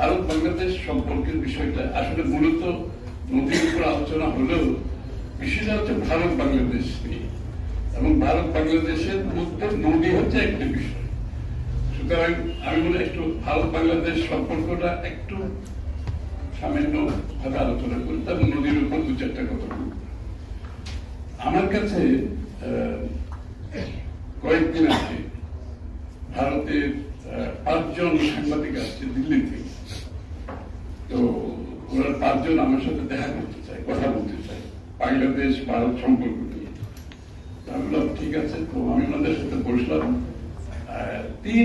ভারত বাংলাদেশ সম্পর্কের বিষয়টা আসলে মূলত নদীর উপর আলোচনা হলেও বিষয়টা হচ্ছে ভারত বাংলাদেশ নিয়ে। এবং ভারত বাংলাদেশের মধ্যে নদী হচ্ছে একটি বিষয়। সুতরাং আমি বলে একটু ভারত বাংলাদেশ সম্পর্কটা একটু সামান্য ভাবে আলোচনা করি তারপর নদীর উপর দু চারটা কথা আমার কাছে আহ, কয়েকদিন আগে ভারতের আহ, পাঁচজন সাংবাদিক আসছে দিল্লি থেকে তো ওরা পাঁচজন আমার সাথে দেখা করতে চায় কথা বলতে চায় বাংলাদেশ ভারত সম্পর্ক নিয়ে। ঠিক আছে, তো আমি ওনাদের সাথে বসলাম।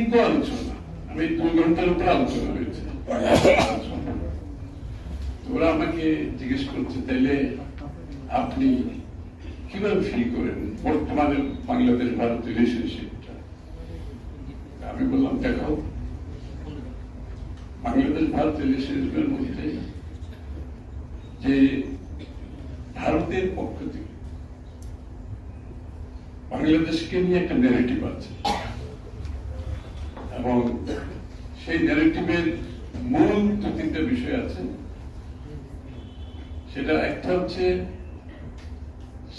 তো আলোচনা। আমি দুই ঘণ্টার উপর আলোচনা হয়েছে। ওরা আমাকে জিজ্ঞেস করছে, তাইলে আপনি কীভাবে ফিল করেন বর্তমানে বাংলাদেশ, ভারত রিলেশনশিপটা আমি বললাম, দেখো, বাংলাদেশ, ভারত রিলেশনশিপের মধ্যে যে ভারতের পক্ষ থেকে বাংলাদেশকে নিয়ে একটা ন্যারেটিভ আছে। এবং সেই ন্যারেটিভের মূল দু তিনটা বিষয় আছে। সেটা একটা হচ্ছে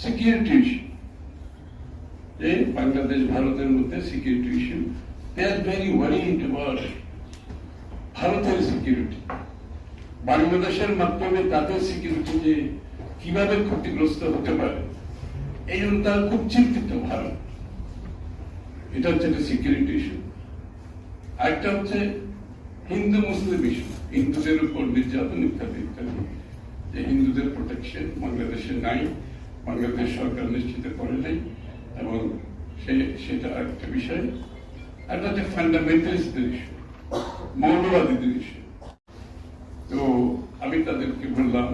সিকিউরিটি ইস্যু যে বাংলাদেশ ভারতের মধ্যে security issue they are very worried about ভারতের সিকিউরিটি বাংলাদেশের মাধ্যমে তাদের সিকিউরিটি যে কীভাবে ক্ষতিগ্রস্ত হতে পারে, এই জন্য তারা খুব চিন্তিত ভারত এটা হচ্ছে একটা সিকিউরিটি ইস্যু আরেকটা হচ্ছে হিন্দু মুসলিম ইস্যু হিন্দুদের উপর নির্যাতন ইত্যাদি ইত্যাদি। যে হিন্দুদের প্রোটেকশন বাংলাদেশে নাই, বাংলাদেশ সরকার নিশ্চিত করে নাই, এবং সে, সেটা একটা বিষয়। আর হচ্ছে ফান্ডামেন্টালিস্টদের ইস্যু মৌলবাদীদের ইস্যু তো আমি তাদেরকে বললাম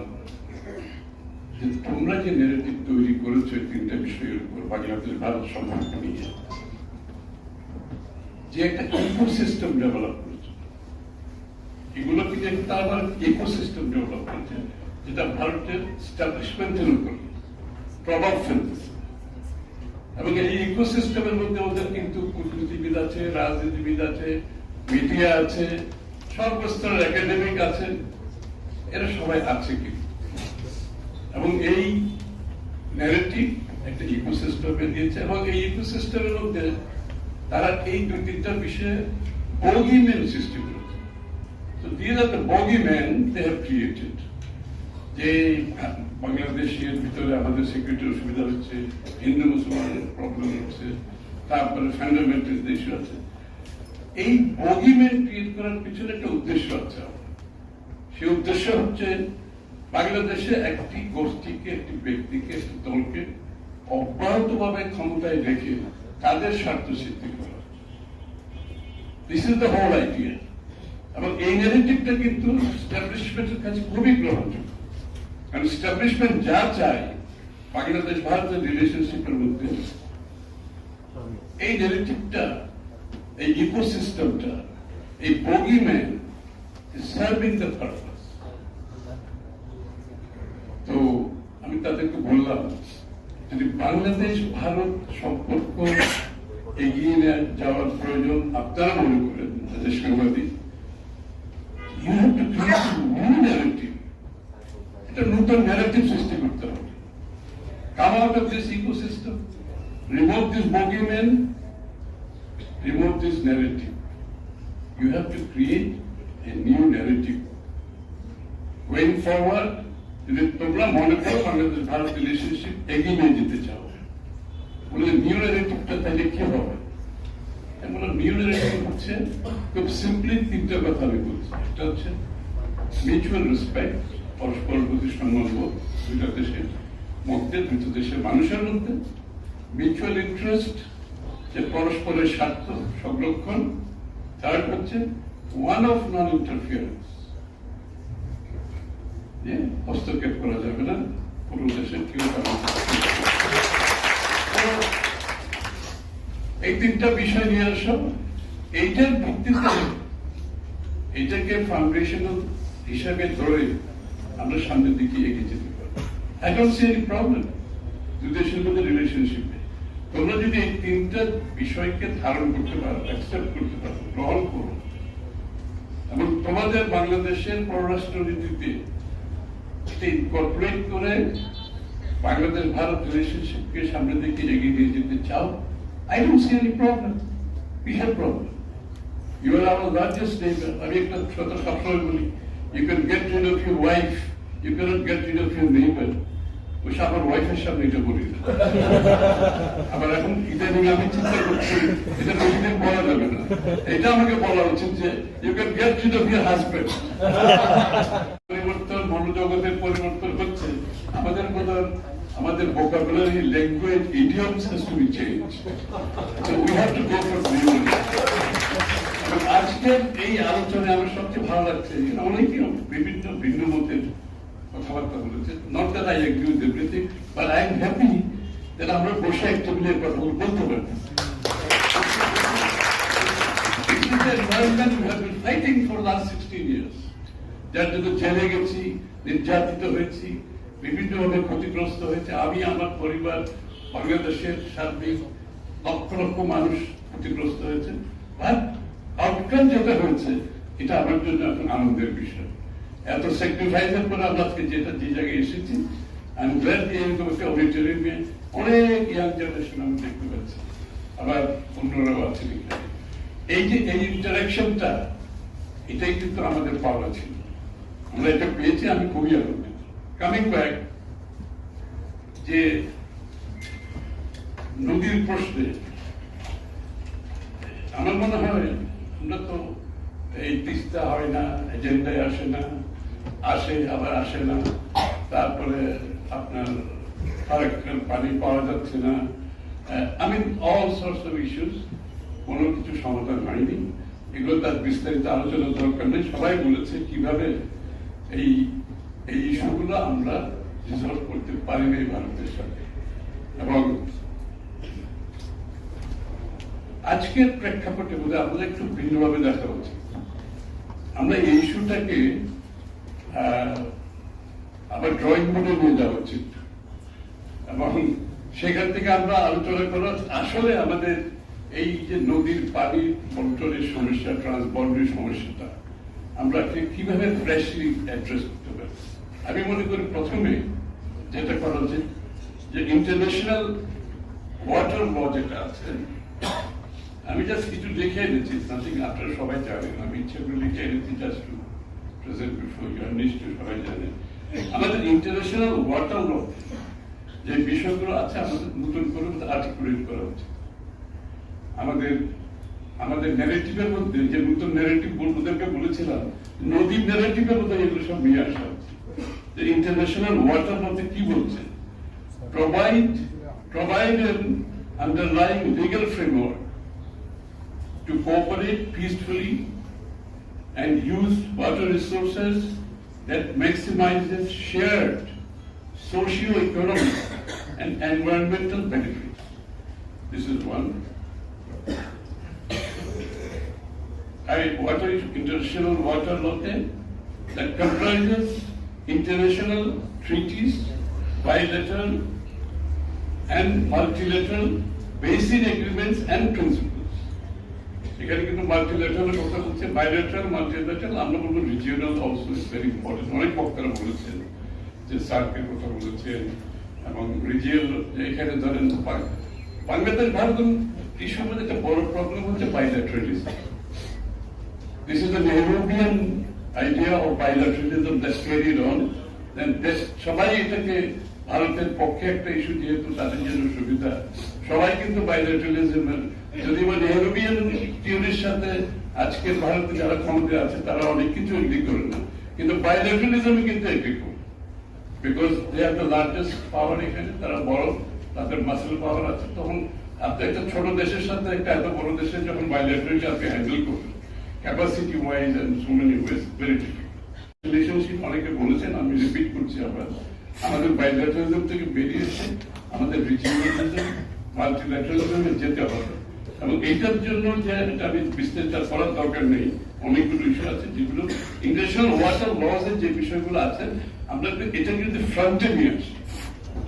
যে তোমরা যে নেগেটিভ তৈরি করেছ তিনটা বিষয়ের উপর বাংলাদেশ ভারত সম্পর্ক নিয়ে যে একটা ইকোসিস্টেম ডেভেলপ করেছে এগুলো কিন্তু একটা আবার ইকোসিস্টেম ডেভেলপ করেছে, যেটা ভারতের স্টাবলিশমেন্টের উপর প্রভাব ফেলতেছে। এবং এই ইকোসিস্টেমের মধ্যে ওদের কিন্তু কূটনীতিবিদ আছে, রাজনীতিবিদ আছে মিডিয়া আছে, সর্বস্তরের একাডেমিক আছে, এরা সবাই আছে কিন্তু। এবং এই ন্যারেটিভ একটা ইকোসিস্টেমে দিয়েছে এবং এই ইকোসিস্টেমের মধ্যে তারা এই দুই তিনটা বিষয়ে বগিম্যান সৃষ্টি করেছে। তো this are the bogeyman they have created যে বাংলাদেশের ভিতরে আমাদের সিকিউরিটির অসুবিধা হচ্ছে, হিন্দু মুসলমানের প্রবলেম হচ্ছে, তারপরে ফান্ডামেন্টাল ইস্যু আছে। এই বগিম্যান ক্রিয়েট করার পিছনে একটা উদ্দেশ্য আছে। সেই উদ্দেশ্য হচ্ছে বাংলাদেশে একটি গোষ্ঠীকে, একটি ব্যক্তিকে, একটি দলকে অব্যাহতভাবে ক্ষমতায় রেখে তাদের স্বার্থ সিদ্ধি করা। This is the whole idea এবং এই ন্যারেটিভটা কিন্তু এস্টাবলিশমেন্টের কাছে খুবই গ্রহণযোগ্য। কারণ এস্টাবলিশমেন্ট যা চায়, বাংলাদেশ ভারতের রিলেশনশিপের মধ্যে, এই ন্যারেটিভটা এই ইকোসিস্টেমটা এই বগিম্যান সার্ভিং দ্য পারপাস তো আমি তাদেরকে বললাম যদি বাংলাদেশ ভারত সম্পর্ক এগিয়ে নিয়ে যাওয়ার প্রয়োজন আপনারা মনে করেন যাদের সাংবাদিক নিউ ন্যারেটিভ. Going forward, যদি তোমরা মনে করো বাংলাদেশ ভারত রিলেশনশিপ এগিয়ে নিয়ে যেতে চাও। বলে নিউ তাহলে কি হবে? নিউ ন্যারেটিভ হচ্ছে খুব সিম্পলি তিনটা কথা আমি বলছি। একটা হচ্ছে মিউচুয়াল রেসপেক্ট পরস্পর প্রতি দেশের মধ্যে দুটো দেশের মানুষের মধ্যে। মিউচুয়াল ইন্টারেস্ট যে পরস্পরের স্বার্থ সংরক্ষণ থার্ড হচ্ছে ওয়ান অফ নন ইন্টারফিয়ারেন্স যে হস্তক্ষেপ করা যাবে না। পুরো দেশের কেউ এই তিনটা বিষয় নিয়ে আসো। এইটার ভিত্তিতে এইটাকে ফাউন্ডেশনাল হিসাবে ধরে আমরা সামনের দিকে এগিয়ে যেতে পারব আই ডোন্ট প্রবলেম দুই দেশের মধ্যে রিলেশনশিপে তোমরা যদি এই তিনটা বিষয়কে ধারণ করতে পারো অ্যাকসেপ্ট করতে পারো, গ্রহণ করো, এবং তোমাদের বাংলাদেশের পররাষ্ট্র নীতিতে এটা ইনকর্পোরেট করে বাংলাদেশ ভারত রিলেশনশিপকে সামনের দিকে এগিয়ে নিয়ে যেতে চাও I don't see any problem we have problem you are our largest neighbour আমি একটা কথা সবসময় বলি you can get rid of your wife you can't get rid of your neighbour ওই আমার ওয়াইফের সামনে এটা বলি। আবার এখন ইদানিং আমি চিন্তা করছি, এটা বেশিদিন বলা যাবে না। এটা আমাকে বলা উচিত যে you can get off your husband পরিবর্তন, মনোজগতের পরিবর্তন হচ্ছে, আমাদের মতো আমাদের language, idioms has to be changed so we have to go for new আজকের এই আলোচনায় আমার সবচেয়ে ভালো লাগছে যে অনেকে বিভিন্ন ভিন্ন মতের কথাবার্তা বলেছে not that I agree with everything but I am happy that আমরা বসে এক টেবিলের কথাগুলো বলতে পারতেছি This is the environment we have been fighting for the last 16 years. যার জন্য জেলে গেছি, নির্যাতিত হয়েছি, বিভিন্নভাবে ক্ষতিগ্রস্ত হয়েছে। আমি, আমার পরিবার, বাংলাদেশের সার্বিক লক্ষ লক্ষ মানুষ ক্ষতিগ্রস্ত হয়েছে। আর আউটকাম যেটা হয়েছে, এটা আমার জন্য এখন আনন্দের বিষয়। এত স্যাক্রিফাইসের পরে আমরা আজকে যেটা যে জায়গায় এসেছি আমি গ্ল্যাড এরকম একটা অডিটোরিয়ামে অনেক ইয়াং জেনারেশন আমি দেখতে পাচ্ছি। আবার অন্যরাও এখানে। এই যে, এই ইন্টারাকশনটা এটাই কিন্তু আমাদের পাওয়া ছিল। আমরা এটা পেয়েছি, আমি খুবই আনন্দিত। কামিং ব্যাক যে নদীর প্রশ্নে, আমার মনে হয়, আমরা তো এই তিস্তা হয় না, এজেন্ডায় আসে না। আসে, আবার আসে না। তারপরে আপনার পানি পাওয়া যাচ্ছে না। আমি অল সোর্স অফ ইস্যুস কোনো কিছু সমাধান হয়নি। এগুলো তার বিস্তারিত আলোচনার দরকার নেই। সবাই বলেছে কীভাবে এই এই ইস্যুগুলো আমরা রিজলভ করতে পারি পারিনি ভারতের সাথে। এবং আজকের প্রেক্ষাপটে বোধহয় আমাদের একটু ভিন্নভাবে দেখা উচিত। আমরা এই ইস্যুটাকে আবার ড্রয়িং বোর্ডে নিয়ে যাওয়া উচিত। এবং সেখান থেকে আমরা আলোচনা করা, আসলে আমাদের এই যে নদীর পানি বন্টনের সমস্যা ট্রান্সবন্ডের সমস্যাটা, আমরা কীভাবে ফ্রেশলি অ্যাড্রেস করতে পারি? আমি মনে করি প্রথমে যেটা করা উচিত, যে ইন্টারন্যাশনাল ওয়াটার ল যেটা আছে, আমি জাস্ট কিছু লিখে এনেছি সামথিং আপনারা সবাই জানেন, আমি ইচ্ছে করে লিখে এনেছি just to present before you নিশ্চয়ই সবাই জানেন আমাদের ইন্টারন্যাশনাল ওয়াটার ল যে বিষয়গুলো আছে আমাদের নতুন করে আর্টিকুলেট করা উচিত আমাদের আমাদের ন্যারেটিভের মধ্যে যে নতুন ন্যারেটিভ ওদেরকে বলেছিলাম নদীর ন্যারেটিভের মধ্যে এগুলো সব নিয়ে আসা যে ইন্টারন্যাশনাল ওয়াটার মধ্যে কি বলছে? Provide provide underlying legal framework to cooperate peacefully and use water resources that maximizes shared socio-economic and environmental benefits. This is one. I, water international water law that comprises international treaties, bilateral and multilateral basic agreements and principles. এখানে কিন্তু multilateral কথা বলছে bilateral multilateral আমরা বলব regional also is very important অনেক বক্তারা বলেছেন যে সার্কের কথা বলেছেন এবং রিজিয়াল এখানে ধরেন বাংলাদেশ, ভারত এই সময় একটা বড় প্রবলেম হচ্ছে বাইলেটারালিজম This is the Nehruvian idea of bilateralism that's carried on. Then সবাই এটাকে ভারতের পক্ষে একটা ইস্যু যেহেতু তাদের জন্য সুবিধা, সবাই কিন্তু বাইলেটারালিজম যদি বা নেহরুবিয়ান থিওরির সাথে আজকের ভারতে যারা ক্ষমতা আছে, তারা অনেক কিছু এগ্রি করে না। কিন্তু বাইলেটারালিজম কিন্তু এগ্রি করে because they are the largest power এখানে, তারা বড়, তাদের মাসেল পাওয়ার আছে। তখন আপনি একটা ছোট দেশের সাথে একটা এত বড় দেশের যখন বাইলেটারালি আপনি হ্যান্ডেল করবেন capacity wise and so many ways very difficult relationship অনেকে বলেছেন, আমি রিপিট করছি আবার। আমাদের বাইলেটারালিজম থেকে বেরিয়ে এসে আমাদের রিজিওনালিজম মাল্টিল্যাটারালিজমে যেতে হবে। এবং এইটার জন্য যে আমি বিস্তারিত করার দরকার নেই, অনেকগুলো ইস্যু আছে যেগুলো ইন্টারন্যাশনাল ওয়াটার লস এর যে বিষয়গুলো আছে, আমরা এটা কিন্তু ফ্রন্টে নিয়ে আসি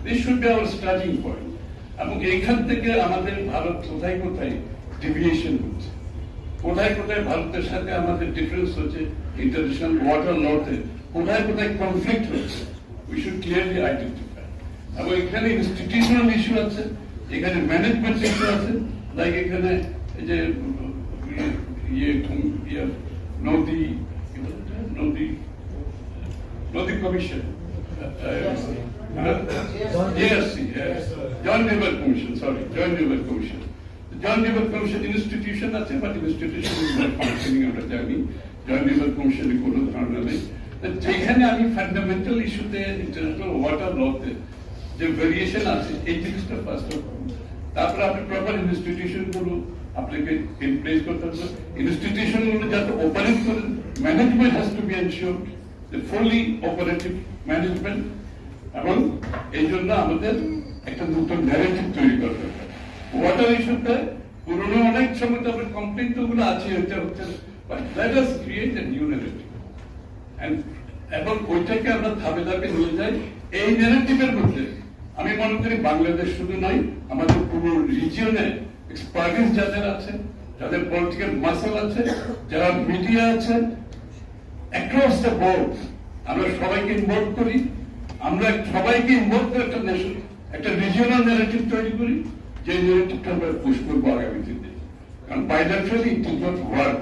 this should be our starting point এবং এইখান থেকে আমাদের ভারত কোথায় কোথায় ডিভিয়েশন হচ্ছে, কোথায় কোথায় ভারতের সাথে আমাদের ডিফারেন্স হচ্ছে ইন্টারন্যাশনাল ওয়াটার লতে কোথায় কোথায় কনফ্লিক্ট হচ্ছে উই শুড ক্লিয়ারলি আইডেন্টিফাই এবং এখানে ইনস্টিটিউশনাল ইস্যু আছে, এখানে ম্যানেজমেন্ট ইস্যু আছে লাইক এখানে এই যে ইয়ে ইয়ে ইয়ে নদী? নদী নদী commission JRC. John River Commission, sorry, John River Commission. The John River Commission আছে বাট ইনস্টিটিউশন ফাংশনিং আমরা জানি জয়েন্ট রিভার কমিশনে কোনো ধারণা নেই যেখানে আমি ফান্ডামেন্টাল ইস্যুতে ইন্টারন্যাশনাল ওয়াটার লতে যে ভেরিয়েশন আছে এই জিনিসটা ফার্স্ট অফ তারপরে আপনি প্রপার ইনস্টিটিউশনগুলো আপনাকে ইন প্লেস করতে হবে। ইনস্টিটিউশনগুলো যাতে অপারেট করেন management has to be ensure fully operative management এবং এই জন্য আমাদের একটা নতুন ন্যারেটিভ তৈরি করতে হবে। ওয়াটার ইস্যুতে পুরনো অনেক সময় তো আপনার কমপ্লেন তো গুলো আছে হচ্ছে হচ্ছে but let us create a new narrative এবং ওইটাকে আমরা ধাপে ধাপে নিয়ে যাই। এই ন্যারেটিভের মধ্যে আমি মনে করি বাংলাদেশ শুধু নয়, আমাদের পুরো রিজিয়নে এক্সপার্টিস যাদের আছে, যাদের পলিটিক্যাল মাসেল আছে, যারা মিডিয়া আছে অ্যাক্রস দ্য বোর্ড আমরা সবাইকে ইনভলভ করি, আমরা সবাইকে ইনভলভ করে একটা ন্যাশন একটা রিজিয়নাল ন্যারেটিভ তৈরি করি যে ন্যারেটিভটা আমরা পুশ করব আগামী দিনে। কারণ bilaterally it did not work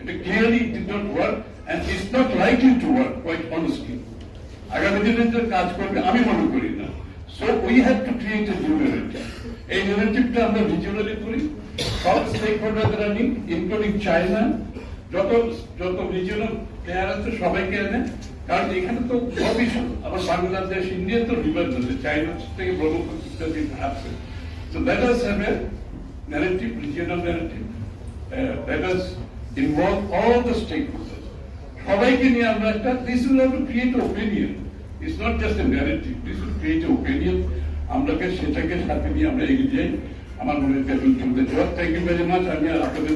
এটা clearly it did not work and it's not likely to work quite honestly আগামী দিনে যে কাজ করবে, আমি মনে করি না। So we have to create a new narrative এই ন্যারেটিভটা আমরা রিজিওনালি করি। সব স্টেক নিই ইনক্লুডিং চায়না যত যত রিজিওনাল প্লেয়ার আছে সবাইকে এনে। কারণ এখানে তো সব ইস্যু আবার বাংলাদেশ ইন্ডিয়া তো রিভার আছে চায়না থেকে ব্রহ্মপুত্র আছে So let us have a narrative, regional narrative. Uh, let us involve all the stakeholders. সবাইকে নিয়ে আমরা একটা this will have to create opinion it's not just a narrative this will create opinion আমরাকে সেটাকে সাথে নিয়ে আমরা এগিয়ে যাই। আমার মনে হয় থ্যাংক ইউ ভেরি মাচ আমি আপনাদের